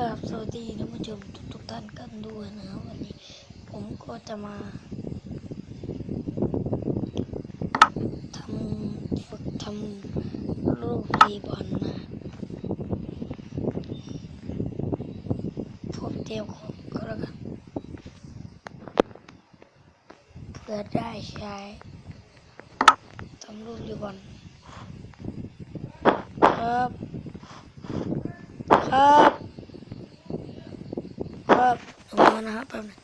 กราบสวัสดีท่านผู้ชมทุกทุกท่านกันด้วยนะวันนี้ ผมก็จะมาทำฝึกทำรูปรีบอลนะผมเตรียมของก็แล้วกันเพื่อได้ใช้ทำรูปรีบอลครับครับลงมา นะครับแป๊บนึง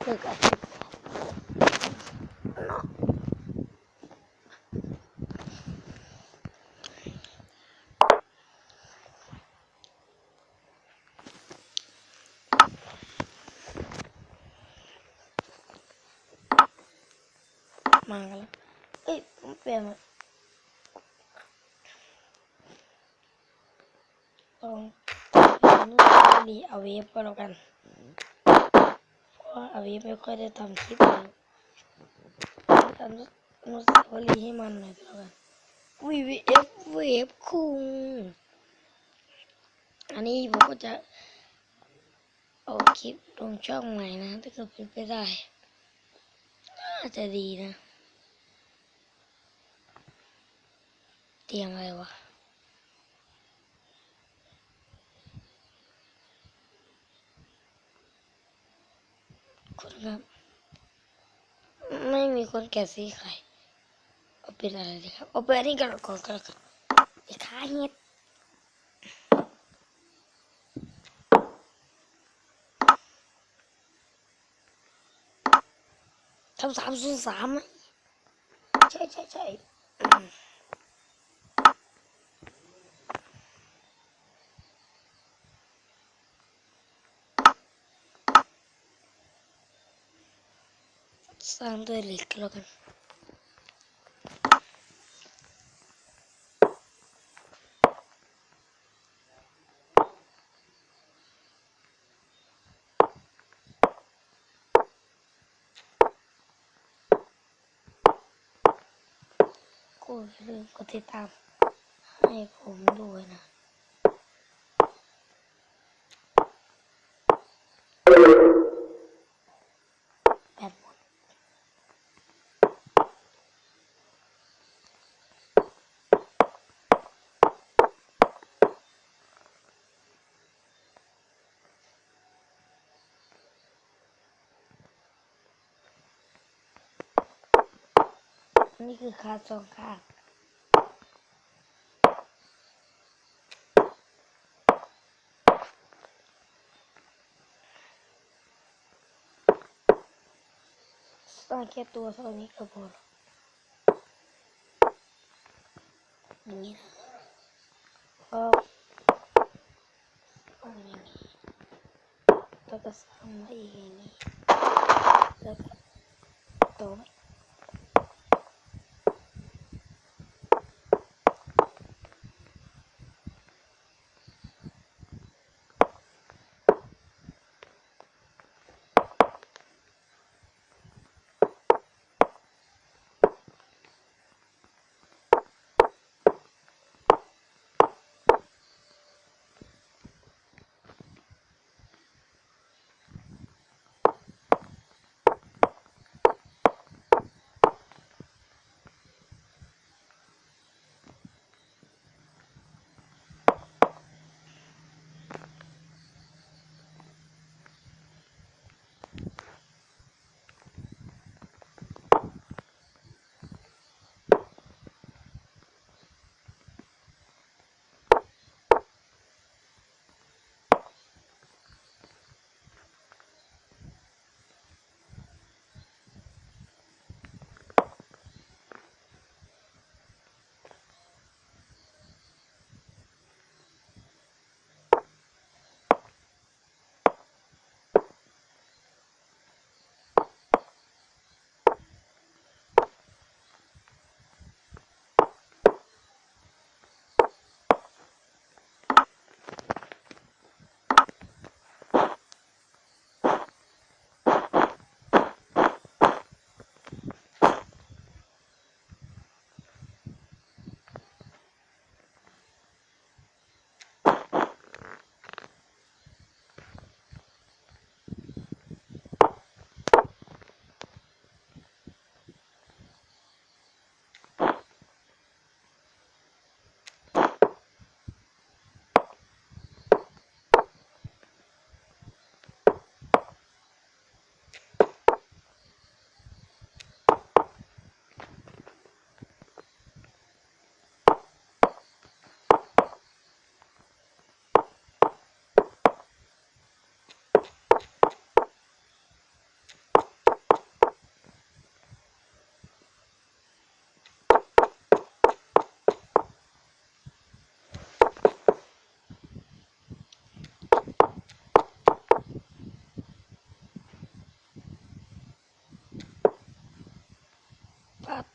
มเลิกอาเนาะมากันแล้วเอ้ยผมเปลี่ยนมาลองนี้เอาเวฟก็แล้วกัน ราะว่าเอาวฟไม่ค่อยได้ทำคลิปเลยทำอนุสาวรีย์ให้มันหน่อยก็แล้วกัน VVF เวฟคุงอันนี้ผมก็จะเอาคลิปลงช่องใหม่นะถ้าเกิดเป็นไปได้น่าจะดีนะ เตียงอะไรวะ คนครับ ไม่มีคนแกะสีใครเอาเป็นอะไรดีครับเอาเป็นนี่กันก่อนก็แล้วกันไอ้ขาเห็ดทำสามศูนย์สามใช่ใช่ใช่อืม สร้างด้วยเหล็กแล้วกันก็อย่าลืมกดติดตามให้ผมด้วยนะ นี่คือคาสองข้างสร้างแค่ตัวเท่านี้ก็พออย่างนี้ก็อย่างนี้แล้วก็สร้างมาอีกอย่างนี้แล้วก็ต่อ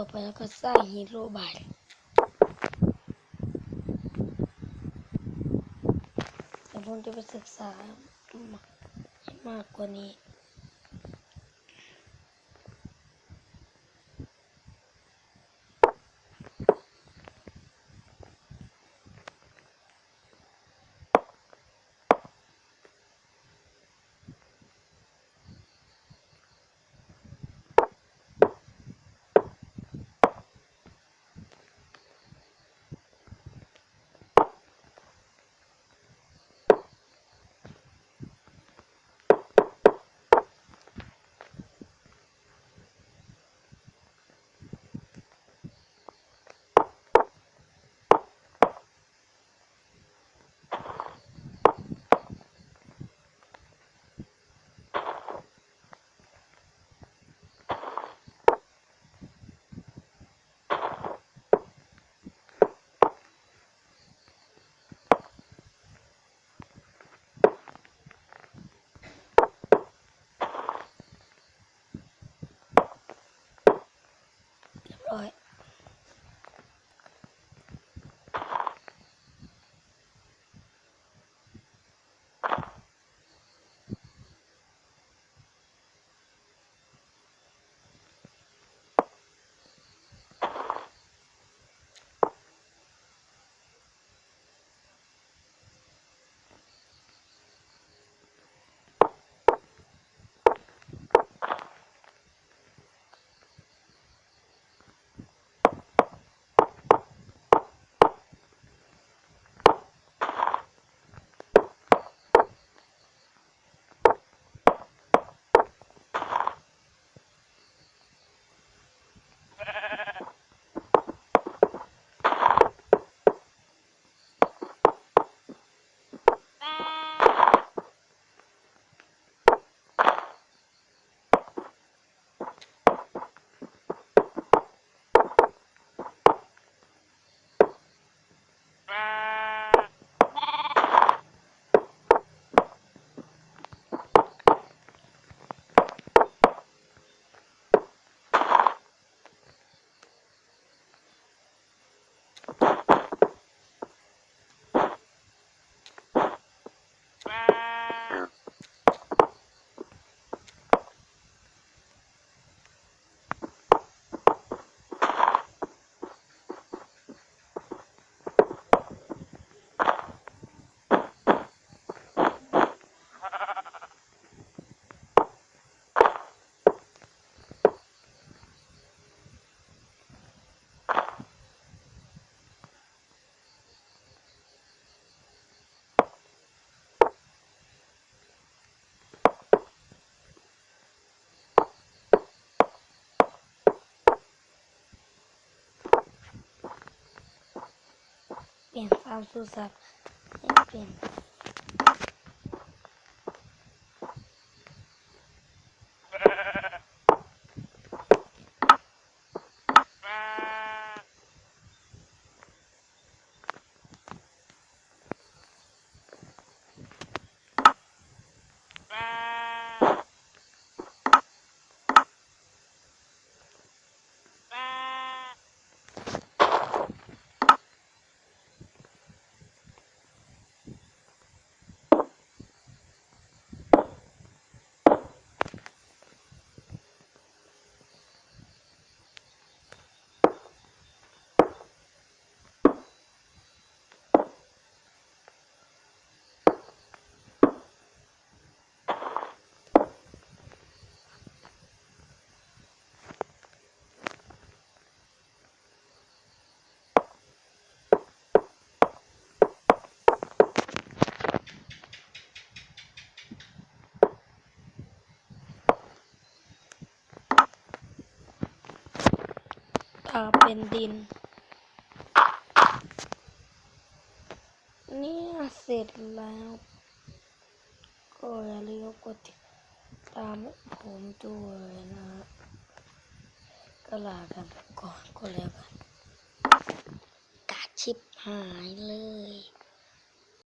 ต่อไปแล้วก็สร้างฮีโร่บายแต่ผมจะไปศึกษามากกว่านี้ ลี่ยนาเป็นดิน เนี่ยเสร็จแล้วก็อย่าลืมกดติดตามผมด้วยนะก็ลากันไปก่อนก็แล้วกันกาชิบหายเลย